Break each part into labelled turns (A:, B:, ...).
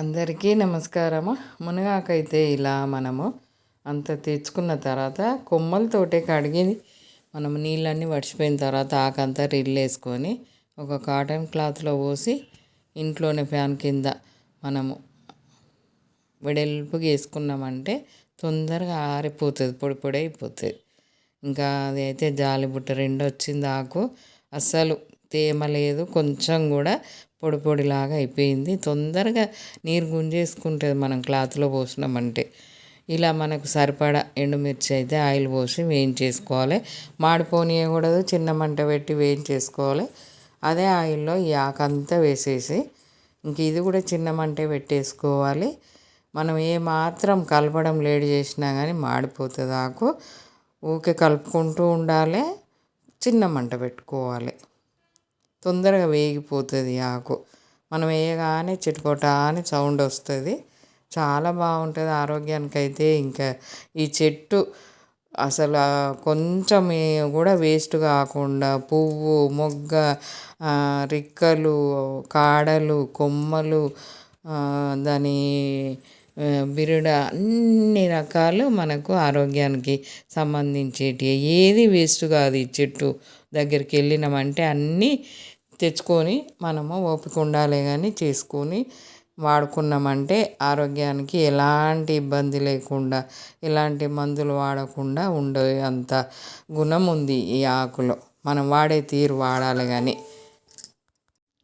A: అందరికీ నమస్కారము. మునగాకైతే ఇలా మనము అంత తెచ్చుకున్న తర్వాత కొమ్మలతోటే కడిగి మనం నీళ్ళన్నీ వడిచిపోయిన తర్వాత ఆకంతా వేసుకొని ఒక కాటన్ క్లాత్లో పోసి ఇంట్లోనే ఫ్యాన్ కింద మనము వెడల్పుగా వేసుకున్నామంటే తొందరగా ఆరిపోతుంది పొడి పొడి అయిపోతుంది. ఇంకా అది అయితే జాలిబుట్ట రెండు వచ్చింది ఆకు. అస్సలు తేమ లేదు కొంచెం కూడా పొడి పొడిలాగా అయిపోయింది. తొందరగా నీరు గుంజేసుకుంటుంది మనం క్లాత్లో పోసినామంటే. ఇలా మనకు సరిపడా ఎండుమిర్చి అయితే ఆయిల్ పోసి వేయించేసుకోవాలి. మాడిపోనియకూడదు చిన్న మంట పెట్టి వేయించేసుకోవాలి. అదే ఆయిల్లో ఈ ఆకంతా వేసేసి ఇంక ఇది కూడా చిన్న మంటే పెట్టేసుకోవాలి. మనం ఏ మాత్రం కలపడం లేట్ చేసినా కానీ మాడిపోతుంది ఆకు. ఊకే కలుపుకుంటూ ఉండాలి చిన్న మంట పెట్టుకోవాలి. తొందరగా వేగిపోతుంది ఆకు. మనం వేయగానే చిటుకోట అని సౌండ్ వస్తుంది. చాలా బాగుంటుంది ఆరోగ్యానికి అయితే ఇంకా. ఈ చెట్టు అసలు కొంచెం కూడా వేస్ట్ కాకుండా పువ్వు మొగ్గ రిక్కలు కాడలు కొమ్మలు దాని బిరుడ అన్ని రకాలు మనకు ఆరోగ్యానికి సంబంధించేటి ఏది వేస్ట్ కాదు ఈ చెట్టు. దగ్గరికి వెళ్ళినామంటే అన్నీ తెచ్చుకొని మనము ఓపిక ఉండాలి కానీ చేసుకొని వాడుకున్నామంటే ఆరోగ్యానికి ఎలాంటి ఇబ్బంది లేకుండా ఎలాంటి మందులు వాడకుండా ఉండే అంత గుణం ఉంది ఈ ఆకులో. మనం వాడే తీరు వాడాలి కానీ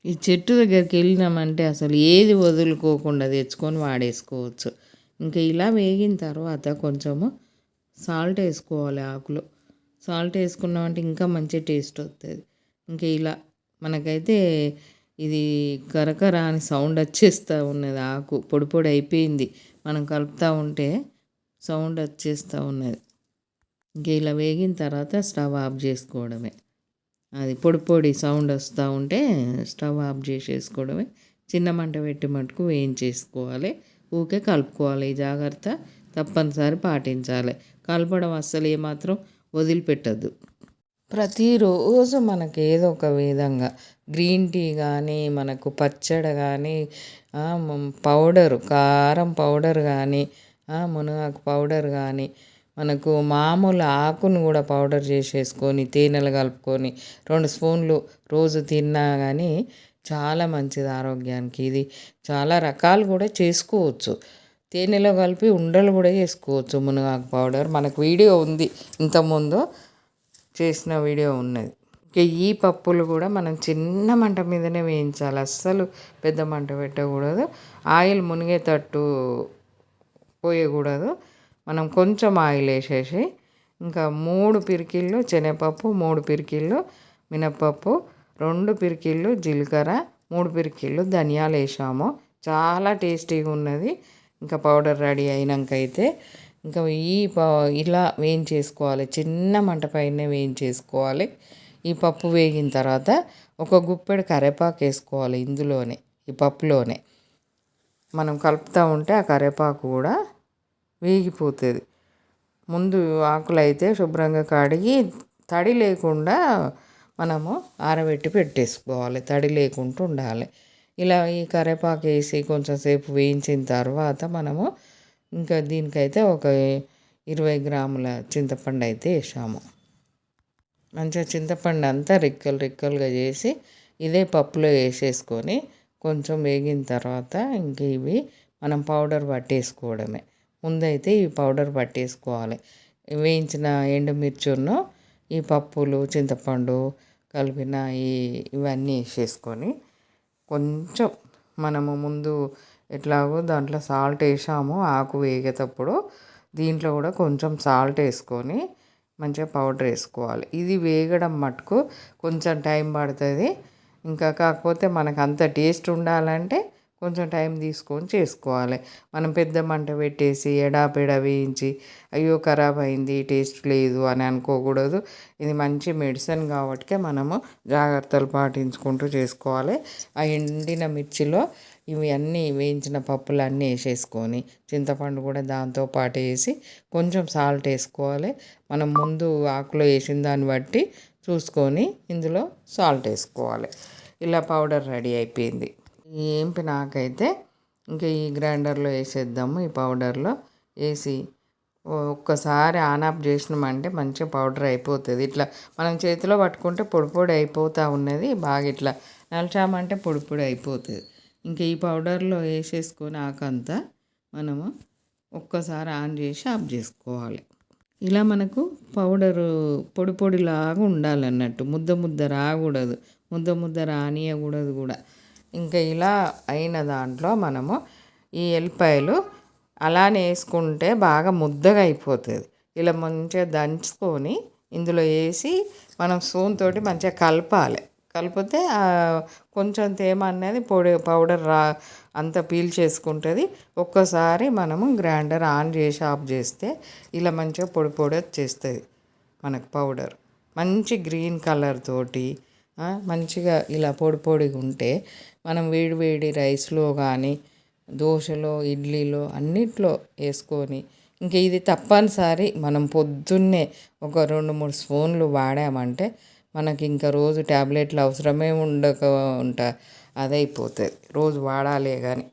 A: ఈ చెట్టు దగ్గరికి వెళ్ళినామంటే అసలు ఏది వదులుకోకుండా తెచ్చుకొని వాడేసుకోవచ్చు. ఇంకా ఇలా వేగిన తర్వాత కొంచెము సాల్ట్ వేసుకోవాలి ఆకులో. సాల్ట్ వేసుకున్నామంటే ఇంకా మంచి టేస్ట్ వస్తుంది ఇంకా ఇలా మనకైతే ఇది కరకర అని సౌండ్ వచ్చేస్తూ ఉన్నది ఆకు. పొడి పొడి అయిపోయింది. మనం కలుపుతూ ఉంటే సౌండ్ వచ్చేస్తూ ఉన్నది. ఇంక ఇలా వేగిన తర్వాత స్టవ్ ఆఫ్ చేసుకోవడమే. అది పొడి పొడి సౌండ్ వస్తూ ఉంటే స్టవ్ ఆఫ్ చేసేసుకోవడమే. చిన్న మంట పెట్టి మటుకు వేయించేసుకోవాలి. ఊకే కలుపుకోవాలి. జాగ్రత్త తప్పనిసరి పాటించాలి. కలపడం అస్సలు ఏమాత్రం వదిలిపెట్టద్దు ప్రతిరోజు మనకి ఏదో ఒక విధంగా గ్రీన్ టీ కానీ మనకు పచ్చడి కానీ పౌడర్ కారం పౌడర్ కానీ మునగాకు పౌడర్ కానీ మనకు మామూలు ఆకును కూడా పౌడర్ చేసేసుకొని తేనెలు కలుపుకొని రెండు స్పూన్లు రోజు తిన్నా కానీ చాలా మంచిది ఆరోగ్యానికి. ఇది చాలా రకాలు కూడా చేసుకోవచ్చు. తేనెలో కలిపి ఉండలు కూడా చేసుకోవచ్చు మునగాకు పౌడర్. మనకు వీడియో ఉంది. ఇంతకుముందు చేసిన వీడియో ఉన్నది. ఇక ఈ పప్పులు కూడా మనం చిన్న మంట మీదనే వేయించాలి. అస్సలు పెద్ద మంట పెట్టకూడదు. ఆయిల్ మునిగేటట్టు పోయకూడదు. మనం కొంచెం ఆయిల్ వేసేసి ఇంకా మూడు పిరికిళ్ళు శనగపప్పు మూడు పిరికిళ్ళు మినప్పప్పు రెండు పిరికిళ్ళు జీలకర్ర మూడు పిరికిళ్ళు ధనియాలు వేసాము. చాలా టేస్టీగా ఉన్నది. ఇంకా పౌడర్ రెడీ అయినాక అయితే ఇంకా ఈ ఇలా వేయించేసుకోవాలి. చిన్న మంట పైన వేయించేసుకోవాలి. ఈ పప్పు వేగిన తర్వాత ఒక గుప్పెడు కరేపాకు వేసుకోవాలి ఇందులోనే ఈ పప్పులోనే. మనం కలుపుతూ ఉంటే ఆ కరివేపాకు కూడా వేగిపోతుంది. ముందు ఆకులు అయితే శుభ్రంగా కడిగి తడి లేకుండా మనము ఆరబెట్టి పెట్టేసుకోవాలి. తడి లేకుండా ఉండాలి. ఇలా ఈ కరివేపాకు వేసి కొంచెం సేపు వేయించిన తర్వాత మనము ఇంకా దీనికైతే ఒక ఇరవై గ్రాముల చింతపండు అయితే వేసాము. మంచిగా చింతపండు అంతా రిక్కలు రిక్కలుగా చేసి ఇదే పప్పులో వేసేసుకొని కొంచెం వేగిన తర్వాత ఇంక ఇవి మనం పౌడర్ పట్టేసుకోవడమే. ముందైతే ఈ పౌడర్ పట్టేసుకోవాలి. వేయించిన ఎండుమిర్చును ఈ పప్పులు చింతపండు కలిపిన ఈ ఇవన్నీ వేసేసుకొని కొంచెం మనము ముందు ఎట్లాగో దాంట్లో సాల్ట్ వేసాము ఆకు వేగేటప్పుడు దీంట్లో కూడా కొంచెం సాల్ట్ వేసుకొని మంచిగా పౌడర్ వేసుకోవాలి. ఇది వేగడం మటుకు కొంచెం టైం పడుతుంది. ఇంకా కాకపోతే మనకు అంత టేస్ట్ ఉండాలంటే కొంచెం టైం తీసుకొని చేసుకోవాలి. మనం పెద్ద మంట పెట్టేసి ఎడాపెడా వేయించి అయ్యో ఖరాబ్ అయింది టేస్ట్ లేదు అని అనుకోకూడదు. ఇది మంచి మెడిసిన్ కాబట్టి మనము జాగ్రత్తలు పాటించుకుంటూ చేసుకోవాలి. ఆ ఎండిన మిర్చిలో ఇవి అన్నీ వేయించిన పప్పులు అన్నీ వేసేసుకొని చింతపండు కూడా దాంతో పాటు వేసి కొంచెం సాల్ట్ వేసుకోవాలి. మనం ముందు ఆకులో వేసిన దాన్ని బట్టి చూసుకొని ఇందులో సాల్ట్ వేసుకోవాలి. ఇలా పౌడర్ రెడీ అయిపోయింది. ఏంపి నాకైతే ఇంకా ఈ గ్రైండర్లో వేసేద్దాము ఈ పౌడర్లో వేసి ఒక్కసారి ఆన్ ఆఫ్ చేసినామంటే మంచిగా పౌడర్ అయిపోతుంది. ఇట్లా మనం చేతిలో పట్టుకుంటే పొడి పొడి అయిపోతూ ఉన్నది బాగా ఇట్లా నలిచామంటే పొడి పొడి అయిపోతుంది. ఇంకా ఈ పౌడర్లో వేసేసుకొని ఆకంతా మనము ఒక్కసారి ఆన్ చేసి ఆఫ్ చేసుకోవాలి. ఇలా మనకు పౌడరు పొడి పొడిలాగా ఉండాలన్నట్టు ముద్ద ముద్ద రాకూడదు ముద్ద ముద్ద రానియకూడదు కూడా. ఇంకా ఇలా అయిన దాంట్లో మనము ఈ ఎల్లిపాయలు అలానే వేసుకుంటే బాగా ముద్దగా అయిపోతుంది. ఇలా మంచిగా దంచుకొని ఇందులో వేసి మనం స్పూన్ తోటి మంచిగా కలపాలి. కలిపితే కొంచెం తేమ అనేది పొడి పౌడర్ రా అంత పీల్ చేసుకుంటుంది. ఒక్కసారి మనము గ్రైండర్ ఆన్ చేసి ఆఫ్ చేస్తే ఇలా మంచిగా పొడి పొడి వచ్చేస్తుంది మనకు పౌడర్. మంచి గ్రీన్ కలర్ తోటి మంచిగా ఇలా పొడి పొడిగా ఉంటే మనం వేడి వేడి రైస్లో కానీ దోశలో ఇడ్లీలో అన్నిట్లో వేసుకొని ఇంకా ఇది తప్పనిసరి మనం పొద్దున్నే ఒక రెండు మూడు స్పూన్లు వాడామంటే మనకి ఇంకా రోజు ట్యాబ్లెట్లు అవసరమే ఉండక ఉంట అదైపోతుంది. రోజు వాడాలి కానీ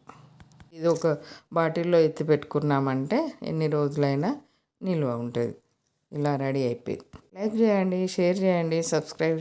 A: ఇది ఒక బాటిల్లో ఎత్తి పెట్టుకున్నామంటే ఎన్ని రోజులైనా నిల్వ ఉంటుంది. ఇలా రెడీ అయిపోయింది. లైక్ చేయండి షేర్ చేయండి సబ్స్క్రైబ్